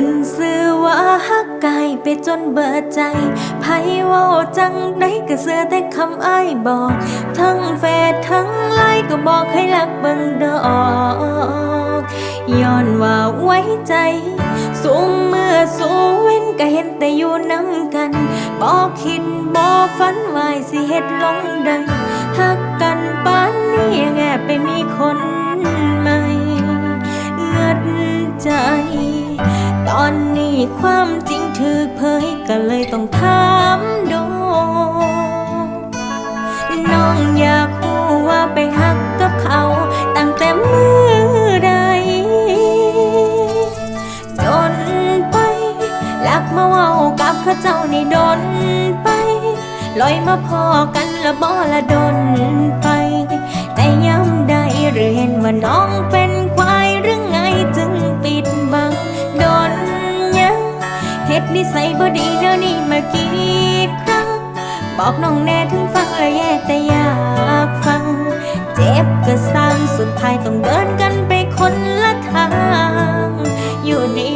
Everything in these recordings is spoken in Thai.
ขึ้นซื้อว่าฮักกายไปจนเบิดใจไผเว่าจังได้ก็เสือแต่คำอ้ายบอก ทั้งเฟซทั้งไลน์ก็บอกให้รักเบิ่งดอกย้อนว่าไว้ใจสูงเมื่อสูงเว้นก็เห็นแต่อยู่น้ำกันบอกคิดบอกฝันไว้สิเฮ็ดลงได้หักกันปานนี้แงไปมีคน ความจริงถูกเผยก็เลยต้องถามดูน้องอยากรู้ว่าไปหักกับเขา ตั้งแต่มือใดโดนไปลักมาเว้ากับเข้าเจ้านี่โดนไปลอยมาพอกันละบ่ละโดนไป แต่ย้ำได้หรือเห็นว่าน้องเป็น นิสัยบ่ดีเดี๋ยวนี้มากี่ครั้ง บอกน้องแน่ถึงฟังแล้วแย่แต่อยากฟัง เจ็บก็สร้างสุดท้ายต้องเดินกันไปคนละทาง อยู่ดี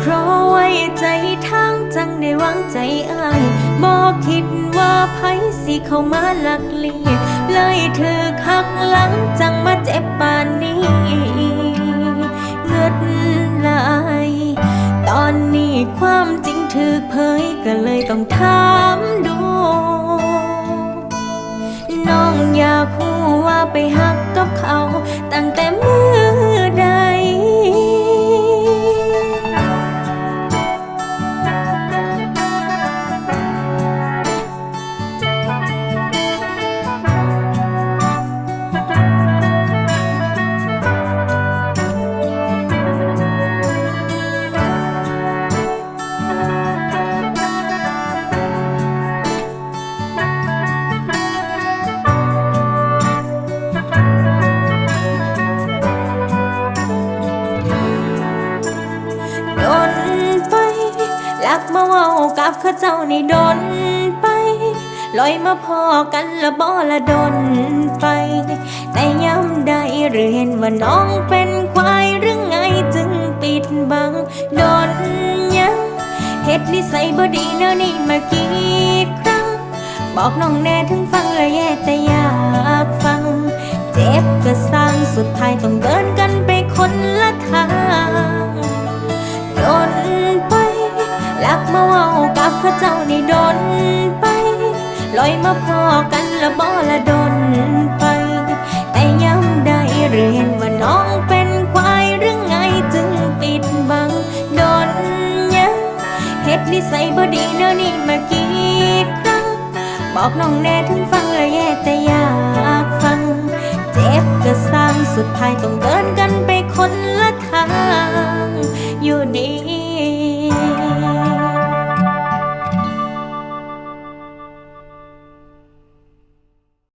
เพราะไว้ใจทางจังได้วางใจอ้ายบอกคิดว่าไผสิเข้ามาหลักเลียเลยถือักหลังจังมาเจ็บปานนี้เงิดไหลาย ตอนนี้ความจริงถูกเผยก็เลยต้องถามดู น้องอยากคู่ว่าไปหักกับเขา ตั้งแต่มือ กับข้าเจ้านี่ดนไปลอยมาพอกันละบ่ละโดนไป แต่ย้ำได้หรือเห็นว่าน้องเป็นควายหรือไงจึงปิดบังโดนยังเฮ็ดนิสัยบ่ดีแนวนี้มากี่ครั้ง บอกน้องแน่ถึงฟังแล้วแย่แต่อยากฟัง เจ็บก็สร้างสุดท้ายต้องเดินกันไปคนละทาง มาเว้ากับข้าเจ้านี่ดนไป ลอยมาพอกันละบ่ละดนไป แต่ย้ำได้หรือเห็นว่าน้องเป็นควายหรือไงจึงปิดบังดนยังเฮ็ดนิสัยบ่ดีแนวนี้มากี่ครั้ง บอกน้องแน่ถึงฟังแล้วแย่แต่อยากฟัง เจ็บก็สร้างสุดท้ายต้อง